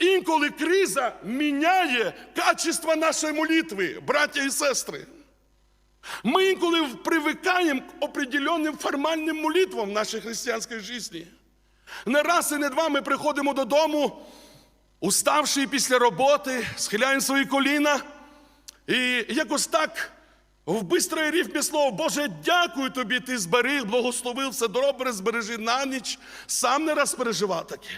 Інколи криза міняє качество нашої молитви, браття і сестри. Ми інколи привикаємо к определенним формальним молитвам в нашій християнській житті. Не раз і не два ми приходимо додому, уставши після роботи, схиляємо свої коліна. І якось так в бистрої рифмі слово, Боже, дякую тобі, ти зберіг, благословив, все добре, збережи на ніч. Сам не раз переживав таке.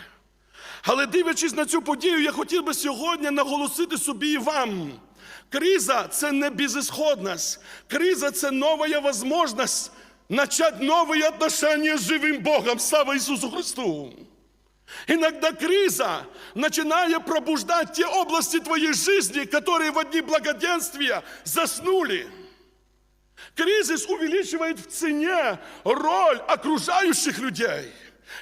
Але дивлячись на цю подію, я хотів би сьогодні наголосити собі і вам. Криза це не безысходность. Криза це нова можливість начать новые отношения с живым Богом. Слава Иисусу Христу! Иногда криза начинает пробуждать те области твоей жизни, которые в одни благоденствия заснули. Кризис увеличивает в цене роль окружающих людей.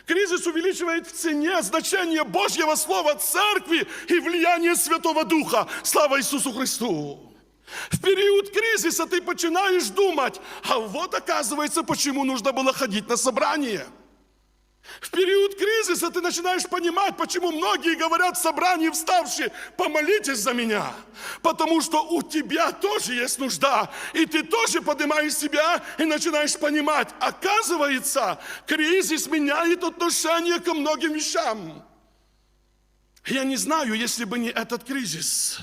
Кризис увеличивает в цене значение Божьего Слова Церкви и влияние Святого Духа. Слава Иисусу Христу! В период кризиса ты начинаешь думать, а вот оказывается, почему нужно было ходить на собрание. В период кризиса ты начинаешь понимать, почему многие говорят в собрании вставшие, помолитесь за меня. Потому что у тебя тоже есть нужда. И ты тоже поднимаешь себя и начинаешь понимать, оказывается, кризис меняет отношение ко многим вещам. Я не знаю, если бы не этот кризис.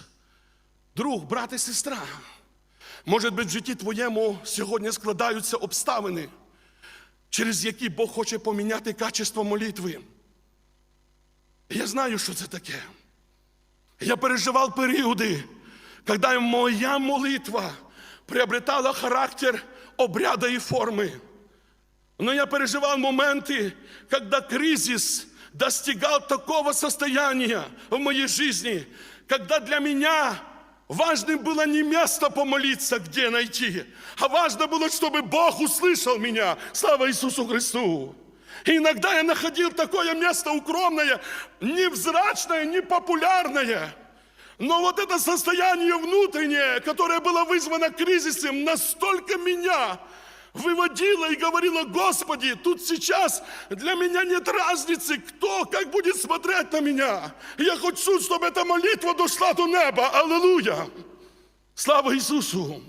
Друг, брат і сестра, може бути, в житті твоєму сьогодні складаються обставини, через які Бог хоче поміняти качество молитви. Я знаю, що це таке. Я переживав періоди, когда моя молитва приобретала характер обряда и формы. Но я переживал моменты, когда кризис достигал такого состояния в моей жизни, когда для меня важным было не место помолиться, где найти, а важно было, чтобы Бог услышал меня. Слава Иисусу Христу! И иногда я находил такое место укромное, невзрачное, непопулярное. Но вот это состояние внутреннее, которое было вызвано кризисом, настолько меня выводило и говорило, Господи, тут сейчас для меня нет разницы, кто, как будет смотреть на меня. Я хочу, чтобы эта молитва дошла до неба. Аллилуйя! Слава Ісусу!